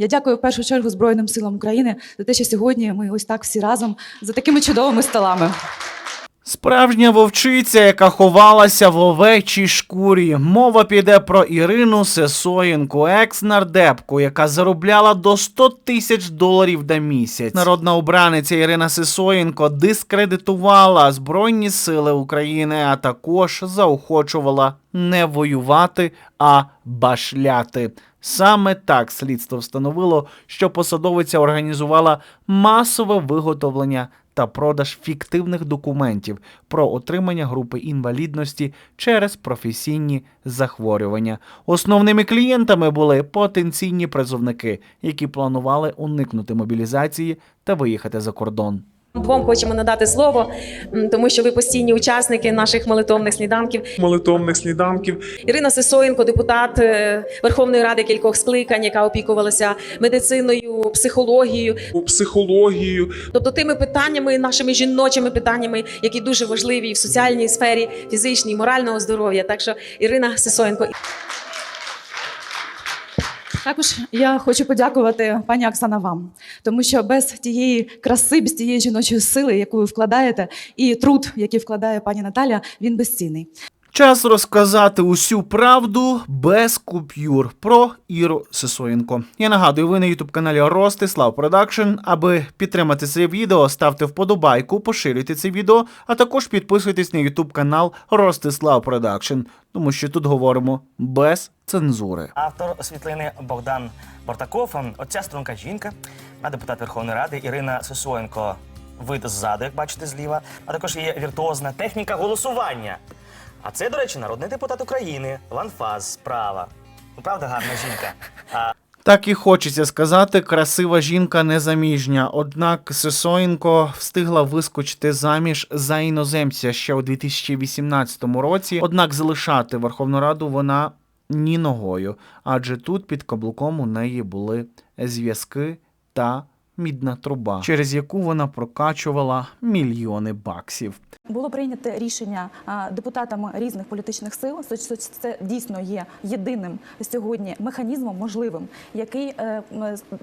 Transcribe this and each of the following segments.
Я дякую в першу чергу Збройним силам України за те, що сьогодні ми ось так всі разом за такими чудовими столами. Справжня вовчиця, яка ховалася в овечій шкурі. Мова піде про Ірину Сесоєнко, екс-нардепку, яка заробляла до 100 тисяч доларів на місяць. Народна обраниця Ірина Сесоєнко дискредитувала Збройні сили України, а також заохочувала не воювати, а башляти. Саме так слідство встановило, що посадовиця організувала масове виготовлення та продаж фіктивних документів про отримання групи інвалідності через професійні захворювання. Основними клієнтами були потенційні призовники, які планували уникнути мобілізації та виїхати за кордон. Двом хочемо надати слово, тому що ви постійні учасники наших молитовних сніданків. молитовних сніданків. Ірина Сисоєнко, депутат е, Верховної Ради кількох скликань, яка опікувалася медициною, психологією, у психологію, тобто тими питаннями, нашими жіночими питаннями, які дуже важливі і в соціальній сфері, фізичній, морального здоров'я. Так що Ірина Сисоєнко. Також я хочу подякувати пані Оксана вам, тому що без тієї краси, без тієї жіночої сили, яку ви вкладаєте, і труд, який вкладає пані Наталя, він безцінний. Час розказати усю правду без купюр про Іру Сисоєнко. Я нагадую, ви на ютуб каналі Ростислав Продакшн. Аби підтримати це відео, ставте вподобайку, поширюйте це відео, а також підписуйтесь на ютуб канал Ростислав Продакшн, тому що тут говоримо без цензури. Автор світлини Богдан Бортаков. Оця струнка жінка, а депутат Верховної Ради Ірина Сисоєнко. Вид ззаду, як бачите, зліва, а також є віртуозна техніка голосування. А це, до речі, народний депутат України, Ланфаз справа. Ну, правда, гарна жінка. А Так і хочеться сказати, красива жінка незаміжня. Однак Сисоєнко встигла вискочити заміж за іноземця ще у 2018 році. Однак залишати Верховну Раду вона ні ногою, адже тут під каблуком у неї були зв'язки та мідна труба, через яку вона прокачувала мільйони баксів. Було прийнято рішення депутатами різних політичних сил. це- дійсно є єдиним сьогодні механізмом можливим, який е,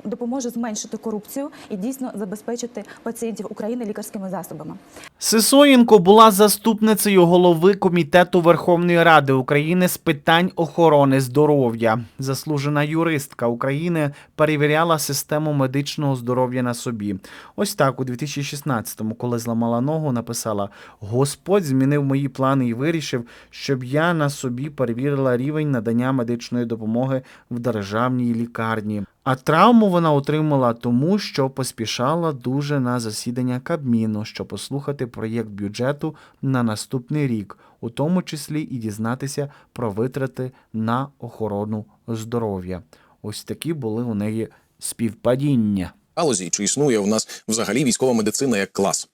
допоможе зменшити корупцію і дійсно забезпечити пацієнтів України лікарськими засобами. Сисоєнко була заступницею голови комітету Верховної Ради України з питань охорони здоров'я. Заслужена юристка України перевіряла систему медичного здоров'я на собі. Ось так у 2016-му, коли зламала ногу, написала: Господь змінив мої плани і вирішив, щоб я на собі перевірила рівень надання медичної допомоги в державній лікарні. А травму вона отримала тому, що поспішала дуже на засідання Кабміну, щоб послухати проєкт бюджету на наступний рік, у тому числі і дізнатися про витрати на охорону здоров'я. Ось такі були у неї співпадіння. галузі, чи існує у нас взагалі військова медицина як клас?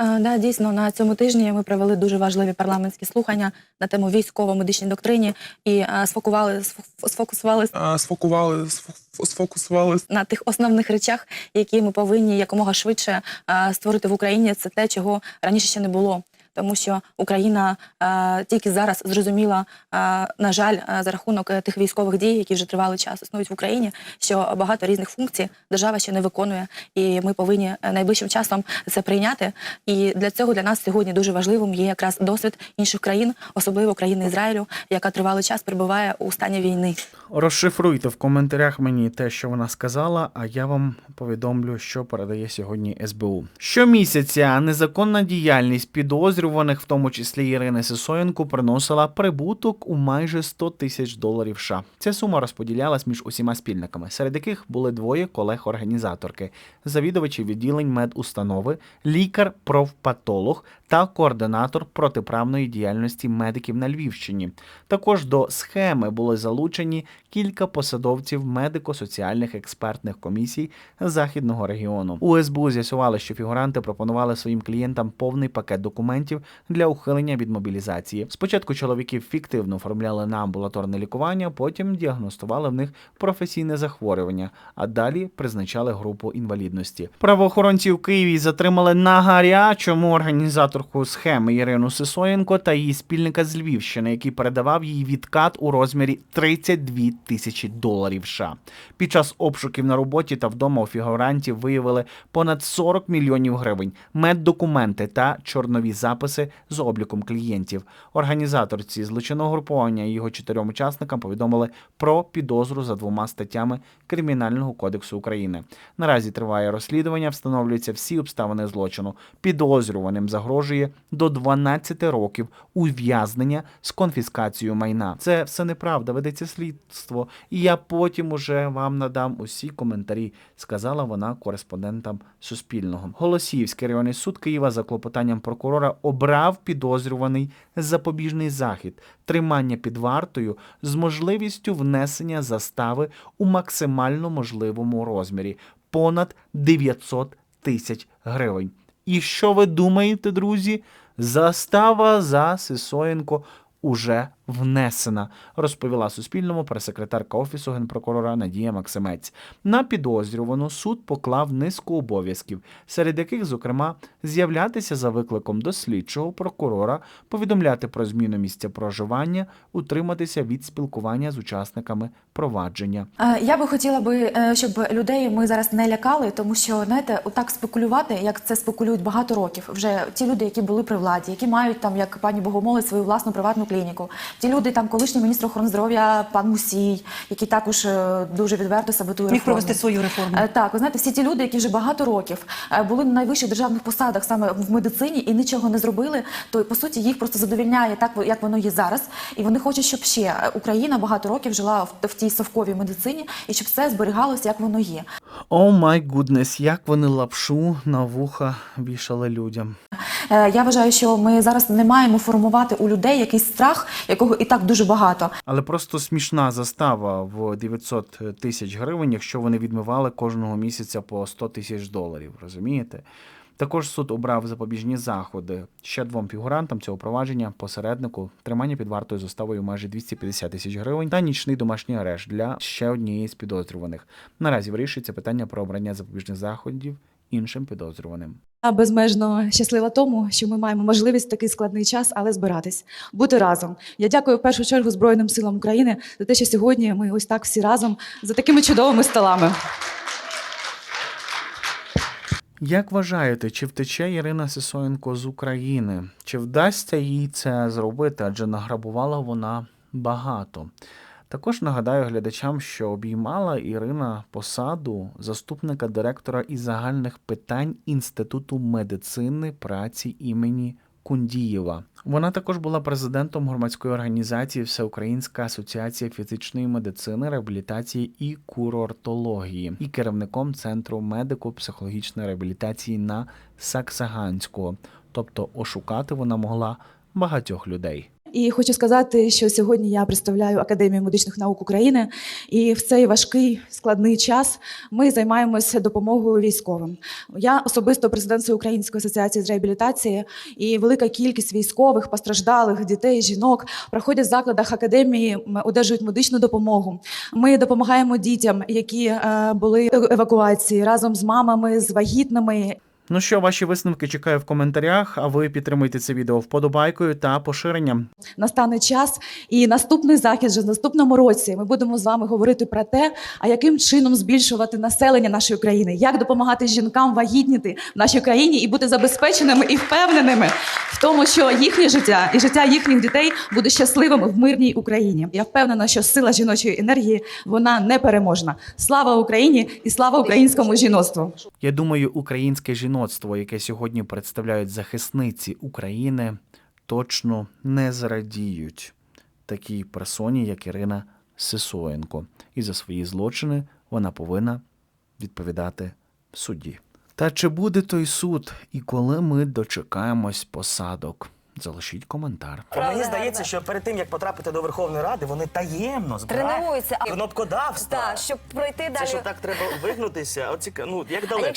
Е, Да, дійсно, на цьому тижні ми провели дуже важливі парламентські слухання на тему військово-медичній доктрині і е, сфокували сфо- сфокусували а, сфокували, сфо- сфокусували на тих основних речах, які ми повинні якомога швидше е, створити в Україні. Це те, чого раніше ще не було. Тому що Україна е, тільки зараз зрозуміла, е, на жаль, е, за рахунок тих військових дій, які вже тривалий час існують в Україні, що багато різних функцій держава ще не виконує, і ми повинні найближчим часом це прийняти. І для цього для нас сьогодні дуже важливим є якраз досвід інших країн, особливо країни Ізраїлю, яка тривалий час перебуває у стані війни. Розшифруйте в коментарях мені те, що вона сказала, а я вам повідомлю, що передає сьогодні СБУ. Щомісяця незаконна діяльність підозрюваних, в тому числі Ірини Сисоєнко, приносила прибуток у майже 100 тисяч доларів. США. Ця сума розподілялась між усіма спільниками, серед яких були двоє колег-організаторки, завідувачі відділень медустанови, лікар-профпатолог та координатор протиправної діяльності медиків на Львівщині. Також до схеми були залучені кілька посадовців медико-соціальних експертних комісій західного регіону. У СБУ з'ясували, що фігуранти пропонували своїм клієнтам повний пакет документів препаратів для ухилення від мобілізації. Спочатку чоловіків фіктивно оформляли на амбулаторне лікування, потім діагностували в них професійне захворювання, а далі призначали групу інвалідності. Правоохоронці у Києві затримали на гарячому організаторку схеми Ірину Сисоєнко та її спільника з Львівщини, який передавав їй відкат у розмірі 32 тисячі доларів. США. Під час обшуків на роботі та вдома у фігурантів виявили понад 40 мільйонів гривень, меддокументи та чорнові записи з обліком клієнтів. Організаторці злочинного груповання і його чотирьом учасникам повідомили про підозру за двома статтями Кримінального кодексу України. Наразі триває розслідування, встановлюються всі обставини злочину. Підозрюваним загрожує до 12 років ув'язнення з конфіскацією майна. Це все неправда, ведеться слідство, і я потім уже вам надам усі коментарі, сказала вона кореспондентам Суспільного. Голосіївський районний суд Києва за клопотанням прокурора обрав підозрюваний запобіжний захід, тримання під вартою з можливістю внесення застави у максимально можливому розмірі понад 900 тисяч гривень. І що ви думаєте, друзі? Застава за Сисоєнко уже внесена, розповіла Суспільному прес-секретарка Офісу генпрокурора Надія Максимець. На підозрювану суд поклав низку обов'язків, серед яких, зокрема, з'являтися за викликом до слідчого прокурора, повідомляти про зміну місця проживання, утриматися від спілкування з учасниками провадження. Е, Я би хотіла би, е, щоб людей ми зараз не лякали, тому що знаєте, отак спекулювати, як це спекулюють багато років. Вже ті люди, які були при владі, які мають там, як пані Богомолець, свою власну приватну клініку. Ті люди, там колишній міністр охорони здоров'я, пан Мусій, який також е, дуже відверто саботує Міг реформу. провести свою реформу. Е, Так, ви знаєте, всі ті люди, які вже багато років е, були на найвищих державних посадах саме в медицині і нічого не зробили, то по суті їх просто задовільняє так, як воно є зараз. І вони хочуть, щоб ще Україна багато років жила в, в тій совковій медицині і щоб все зберігалося, як воно є. О май гуднес, як вони лапшу на вуха вішали людям. Я вважаю, що ми зараз не маємо формувати у людей якийсь страх, якого і так дуже багато. Але просто смішна застава в 900 тисяч гривень, якщо вони відмивали кожного місяця по 100 тисяч доларів. Розумієте? Також суд обрав запобіжні заходи ще двом фігурантам цього провадження, посереднику, тримання під вартою заставою майже 250 тисяч гривень та нічний домашній арешт для ще однієї з підозрюваних. Наразі вирішується питання про обрання запобіжних заходів іншим підозрюваним. Я безмежно щаслива тому, що ми маємо можливість в такий складний час, але збиратись, бути разом. Я дякую в першу чергу Збройним силам України за те, що сьогодні ми ось так всі разом за такими чудовими столами. Як вважаєте, чи втече Ірина Сисоєнко з України? Чи вдасться їй це зробити? Адже награбувала вона багато. Також нагадаю глядачам, що обіймала Ірина посаду заступника директора із загальних питань Інституту медицини праці імені Кундієва. Вона також була президентом громадської організації Всеукраїнська асоціація фізичної медицини, реабілітації і курортології і керівником центру медико-психологічної реабілітації на Саксаганського. Тобто ошукати вона могла багатьох людей. І хочу сказати, що сьогодні я представляю Академію медичних наук України, і в цей важкий складний час ми займаємося допомогою військовим. Я особисто президент Всеукраїнської асоціації з реабілітації, і велика кількість військових, постраждалих дітей, жінок проходять в закладах академії, одержують медичну допомогу. Ми допомагаємо дітям, які е, були в евакуації разом з мамами, з вагітними Ну що, ваші висновки чекаю в коментарях, а ви підтримуйте це відео вподобайкою та поширенням. настане час, і наступний захід вже в наступному році ми будемо з вами говорити про те, а яким чином збільшувати населення нашої країни, як допомагати жінкам вагітніти в нашій країні і бути забезпеченими і впевненими в тому, що їхнє життя і життя їхніх дітей буде щасливим в мирній Україні. Я впевнена, що сила жіночої енергії вона непереможна. Слава Україні і слава українському жіноцтву! Я думаю, українське жіноцтво, яке сьогодні представляють захисниці України, точно не зрадіють такій персоні, як Ірина Сисоєнко. І за свої злочини вона повинна відповідати в суді. Та чи буде той суд і коли ми дочекаємось посадок? Залишіть коментар. Мені здається, що перед тим як потрапити до Верховної Ради, вони таємно збирають Тренуються, кнопкодавства. Так, щоб пройти Це далі. що так треба вигнутися? От ціка... ну як далеко.